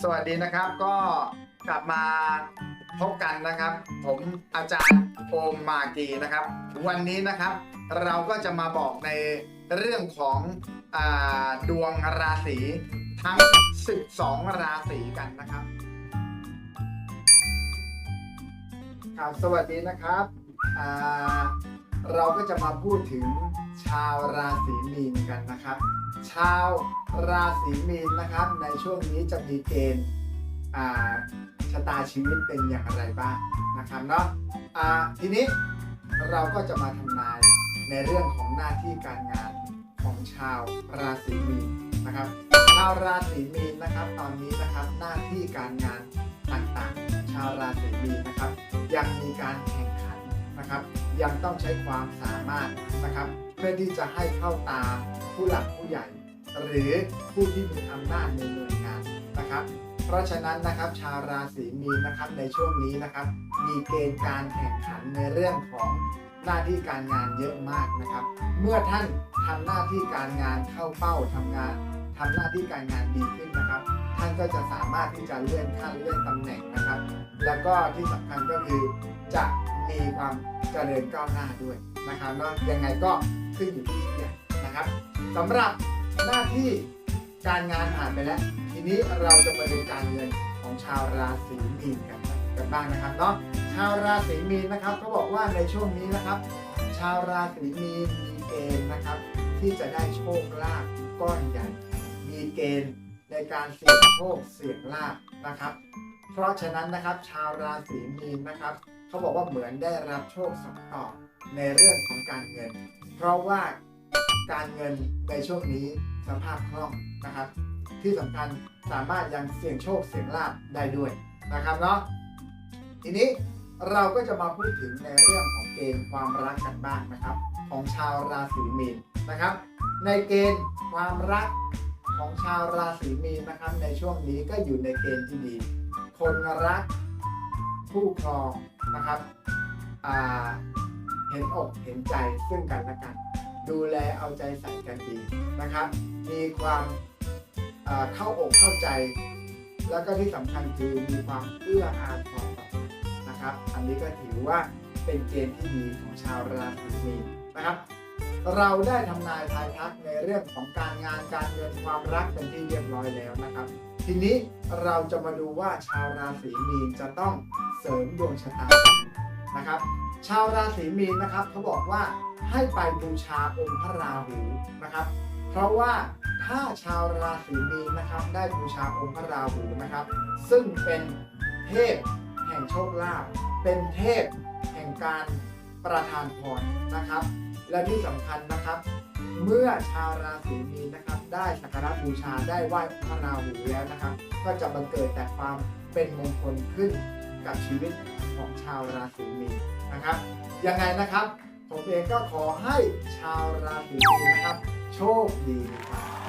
สวัสดีนะครับก็กลับมาพบกันนะครับ ผมอาจารย์โอมมากีนะครับ วันนี้นะครับเราก็จะมาบอกในเรื่องของอดวงราศีทั้ง 12 ราศีกันนะครับครับสวัสดีนะครับเราก็จะมาพูดถึง ชาวราศีมีนกันนะครับ ชาวราศีมีนนะครับ ในช่วงนี้จะมีเกณฑ์อ่าชะตาชีวิตเป็นอย่างไรบ้างนะครับเนาะอ่าทีนี้เราก็จะมาทำนายในเรื่องของหน้าที่การงานของชาวราศีมีนนะครับ ชาวราศีมีนนะครับ ตอนนี้นะครับหน้าที่การงานต่างๆ ชาวราศีมีนนะครับ ยังมีการแข่งขันนะครับ ยังต้องใช้ความสามารถนะครับ พื่อที่จะให้เข้าตาผู้หลักผู้ใหญ่ หรือผู้ที่มีอำนาจในหน่วยงานนะครับ เพราะฉะนั้นนะครับชาวราศีมีนนะครับในช่วงนี้นะครับ มีเกณฑ์การแข่งขันในเรื่องของหน้าที่การงานเยอะมากนะครับ เมื่อท่านทำหน้าที่การงานเข้าเป้าทำงานทำหน้าที่การงานดีขึ้นนะครับ ท่านก็จะสามารถที่จะเลื่อนขั้นเลื่อนตำแหน่งนะครับ แล้วก็ที่สำคัญก็คือจะมีความเจริญก้าวหน้าด้วยนะครับเนาะยังไงก็ ขึ้นอยู่ที่ผู้ใหญ่นะครับสำหรับหน้าที่การงานผ่านไปแล้ว ทีนี้เราจะมาดูการเงินของชาวราศีมีนกันกันบ้างนะครับเนาะชาวราศีมีนนะครับเขาบอกว่าในช่วงนี้นะครับ ชาวราศีมีนมีเกณฑ์นะครับ ที่จะได้โชคลาภก้อนใหญ่มีเกณฑ์ในการเสี่ยงโชคเสี่ยงลาภนะครับ เพราะฉะนั้นนะครับชาวราศีมีนนะครับ เขาบอกว่าเหมือนได้รับโชคสองต่อในเรื่องของการเงิน เพราะว่าการเงินในช่วงนี้สภาพคล่องนะครับ ที่สำคัญสามารถยังเสี่ยงโชคเสี่ยงลาภได้ด้วยนะครับเนาะทีนี้เราก็จะมาพูดถึงในเรื่องของเกณฑ์ความรักกันบ้างนะครับ ของชาวราศีมีนนะครับ ในเกณฑ์ความรักของชาวราศีมีนนะครับ ในช่วงนี้ก็อยู่ในเกณฑ์ที่ดี คนรัก คู่ครอง นะครับเห็นอกเห็นใจซึ่งกันและกัน ดูแลเอาใจใส่กันดีนะครับ มีความเข้าอกเข้าใจ แล้วก็ที่สำคัญคือมีความเอื้ออาทรต่อกันนะครับ อันนี้ก็ถือว่าเป็นเกณฑ์ที่ดีของชาวราศีมีนนะครับ เราได้ทำนายทายทักในเรื่องของการงานการเงินความรักเป็นที่เรียบร้อยแล้วนะ ทีนี้เราจะมาดูว่าชาวราศีมีนจะต้องเสริมดวงชะตานะครับ ชาวราศีมีนนะครับเขาบอกว่าให้ไปบูชาองค์พระราหูนะครับ เพราะว่าถ้าชาวราศีมีนนะครับได้บูชาองค์พระราหูนะครับ ซึ่งเป็นเทพแห่งโชคลาภเป็นเทพแห่งการประทานพรนะครับ และที่สำคัญนะครับ เมื่อชาวราศีมีนนะครับ ได้สักการะบูชาได้ไหว้พระราหูแล้วนะครับ ก็จะบังเกิดแต่ความเป็นมงคลขึ้นกับชีวิตของชาวราศีมีนนะครับ ยังไงนะครับ ผมเองก็ขอให้ชาวราศีมีนนะครับ โชคดีครับ